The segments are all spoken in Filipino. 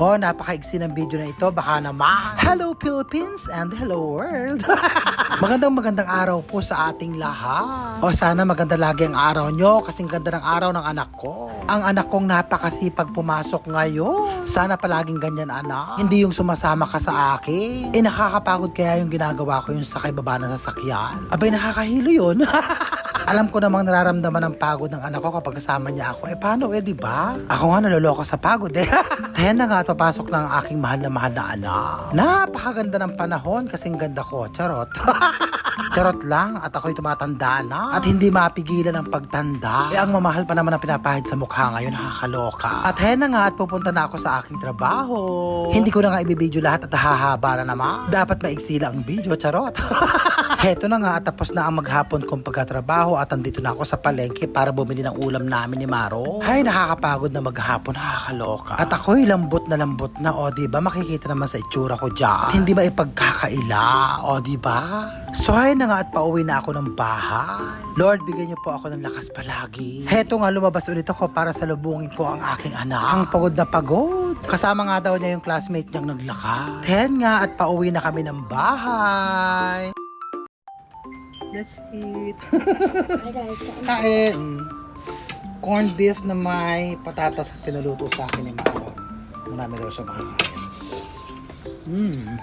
Oh, napakaigsi ng video na ito. Baka naman. Hello Philippines and hello world. magandang magandang araw po sa ating lahat. O sana maganda lagi ang araw nyo kasing ganda ng araw ng anak ko. Ang anak kong napakasipag pumasok ngayon. Sana palaging ganyan anak. Hindi yung sumasama ka sa akin. Eh nakakapagod kaya yung ginagawa ko yung sakay baba ng sasakyan. Abay nakakahilo yun. Alam ko namang nararamdaman ng pagod ng anak ko kapag kasama niya ako. Eh paano eh, di ba? Ako nga naloloko sa pagod eh. Kaya na nga at papasok na ang aking mahal na mahal na anak. Napakaganda ng panahon kasing ganda ko. Charot. Charot lang at ako'y tumatanda na at hindi mapigilan ang pagtanda. Eh ang mamahal pa naman ang pinapahid sa mukha ngayon, nakakaloka. At hen na nga at pupunta na ako sa aking trabaho. Hindi ko na nga ibibideo lahat at hahaba na naman. Dapat maiksi lang ang video, charot. Heto na nga at tapos na ang maghapon kong pagkatrabaho at andito na ako sa palengke para bumili ng ulam namin ni Maro. Ay, nakakapagod na maghapon, nakakaloka. At ako'y lambot na lambot na, o di ba makikita naman sa itsura ko dyan. At hindi ba ipagkakaila, o di ba? So ay na nga at pauwi na ako ng bahay. Lord, bigyan niyo po ako ng lakas palagi. Heto nga lumabas ulit ako para salubungin ko ang aking anak. Ang pagod na pagod. Kasama nga daw niya yung classmate niyang naglakad. Ten nga at pauwi na kami ng bahay. Let's eat. Hi guys, kain. Kain. Corned beef na may patatas ang pinaluto sa akin ni Maro. Marami daw sa makakain. Hmm.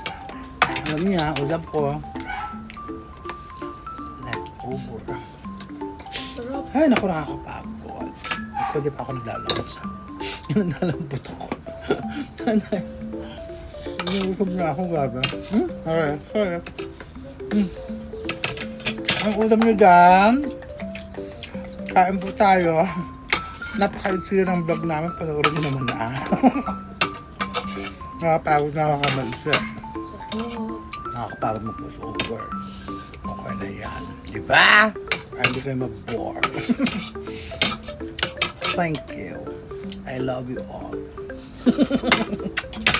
Alam niya, ulam ko. Sarap. Ay, naku, nakakapagod. Gusto ko di pa ako naglalakot sa... Nalambot ako. Tanay. Inuusap na ako, gaga. Hmm? Okay, okay. Hmm. Ang ulam nyo dyan, kain po tayo. Napaka-excited ng vlog namin. Panoorin mo naman na. Nakapagod na ako kamaisip. Sarap. Nakakapagod mo po over. Okay na yan. Di ba? Para Hindi kayo mag-bore. Thank you. I love you all.